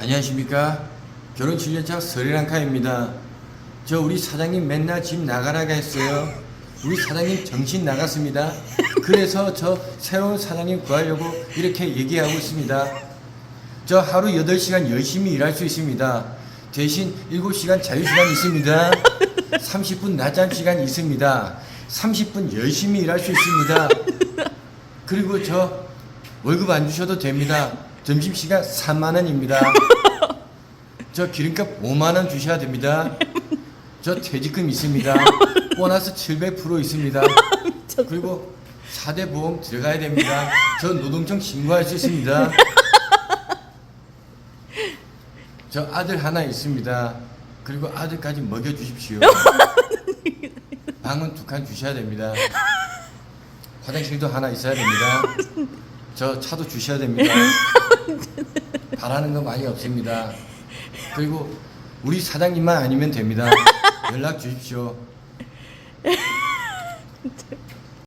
안녕하십니까. 결혼 7년차 서리랑카입니다. 저 우리 사장님 맨날 집 나가라고 했어요. 우리 사장님 정신 나갔습니다. 그래서 저 새로운 사장님 구하려고 이렇게 얘기하고 있습니다. 저 하루 8시간 열심히 일할 수 있습니다. 대신 7시간 자유시간 있습니다. 30분 낮잠 시간 있습니다. 30분 열심히 일할 수 있습니다. 그리고 저 월급 안 주셔도 됩니다. 점심시간 3만 원입니다. 저 기름값 5만 원 주셔야 됩니다. 저 퇴직금 있습니다. 보너스 700% 있습니다. 그리고 4대 보험 들어가야 됩니다. 저 노동청 신고할 수 있습니다. 저 아들 하나 있습니다. 그리고 아들까지 먹여 주십시오. 방은 두 칸 주셔야 됩니다. 화장실도 하나 있어야 됩니다. 저 차도 주셔야 됩니다. 바라는 거 많이 없습니다. 그리고 우리 사장님만 아니면 됩니다. 연락 주십시오.